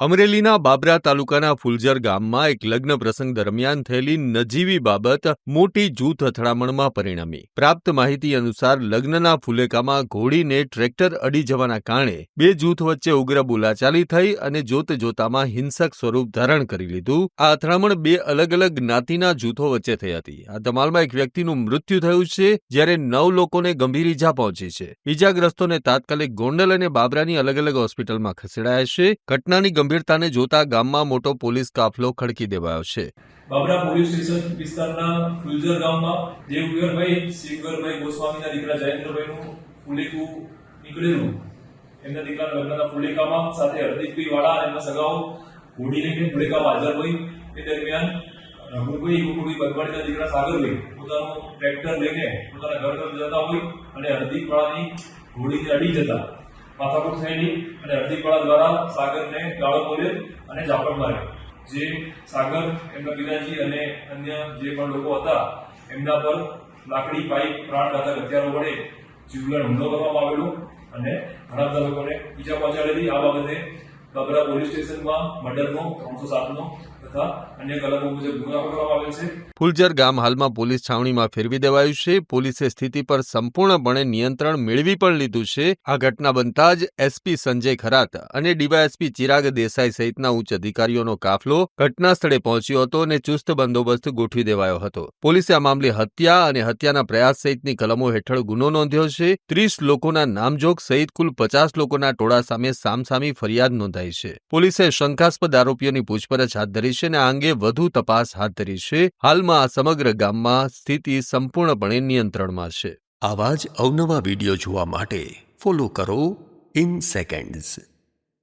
અમરેલીના બાબરા તાલુકાના ફુલજર ગામમાં એક લગ્ન પ્રસંગ દરમિયાન થયેલી નજીવી બાબત મોટી જૂથ અથડામણમાં પરિણમી. પ્રાપ્ત માહિતી અનુસાર લગ્નના ફુલેકામાં ઘોડીને ટ્રેક્ટર અડી જવાના કારણે બે જૂથ વચ્ચે ઉગ્ર બોલાચાલી થઈ અને જોત જોતામાં હિંસક સ્વરૂપ ધારણ કરી લીધું. આ અથડામણ બે અલગ અલગ જ્ઞાતિના જૂથો વચ્ચે થઈ હતી. આ ધમાલમાં એક વ્યક્તિનું મૃત્યુ થયું છે, જ્યારે નવ લોકોને ગંભીર ઈજા પહોંચી છે. ઈજાગ્રસ્તોને તાત્કાલિક ગોંડલ અને બાબરાની અલગ અલગ હોસ્પિટલમાં ખસેડાયા છે. ઘટનાની ગંભીરતાને જોતા ગામમાં મોટો પોલીસ કાફલો ખડકી દેવાયો છે. બાબરા પોલીસ સ્ટેશન વિસ્તારના ફ્યુઝર ગામમાં દેવગરભાઈ શિવગરભાઈ ગોસ્વામીના દીકરા જયેન્દ્રભાઈનું ફુલેકું નીકળેલું. એમના દીકરાના લગ્નના ફુલેકામાં સાથે હરદીપભાઈ વાળા અને એમના સગાઓ લઈને ફુલેકામાં હાજર હોય. એ દરમિયાન રઘુભાઈ ગોકુળભાઈ બગવાડીના દીકરા સાગરભાઈ પોતાનું ટ્રેક્ટર લઈને પોતાના ઘર તરફ જતા હોય અને હરદીપ વાળાની ઘોડીને અડી જતા. માથાકૂટ થયેલી અને હરદીપ કળા દ્વારા સાગરને ગાળો બોલ્યો અને ઝાપટ માર્યો જે સાગર, એમના પિતાજી અને અન્ય જે પણ લોકો હતા, એમના પર લાકડી, પાઇપ પ્રાણઘાતક હથિયારો વડે જીવલેણ હુમલો કરવામાં આવેલો અને ઘણા બધા લોકોને ઈજા પહોંચાડેલી. આ બાબતે બગરા પોલીસ સ્ટેશનમાં, મર્ડરનો, ત્રણસો સાતનો ફુલજર ગામ હાલમાં પોલીસ છાવણીમાં ફેરવી દેવાયું છે. પોલીસે સ્થિતિ પર સંપૂર્ણપણે નિયંત્રણ મેળવી પણ લીધું છે. આ ઘટના બનતા જ એસપી સંજય ખરાત અને ડીવાયએસપી ચિરાગ દેસાઈ સહિતના ઉચ્ચ અધિકારીઓનો કાફલો ઘટના સ્થળે પહોંચ્યો હતો અને ચુસ્ત બંદોબસ્ત ગોઠવી દેવાયો હતો. પોલીસે આ મામલે હત્યા અને હત્યાના પ્રયાસ સહિતની કલમો હેઠળ ગુનો નોંધ્યો છે. ત્રીસ લોકોના નામજોગ સહિત કુલ પચાસ લોકોના ટોળા સામે સામસામી ફરિયાદ નોંધાઈ છે. પોલીસે શંકાસ્પદ આરોપીઓની પૂછપરછ હાથ ધરી છે અને આ અંગે વધુ તપાસ હાથ ધરી છે. હાલમાં આ સમગ્ર ગામમાં સ્થિતિ સંપૂર્ણપણે નિયંત્રણમાં છે. આવા જ અવનવા વીડિયો જોવા માટે ફોલો કરો ઇન સેકન્ડ્સ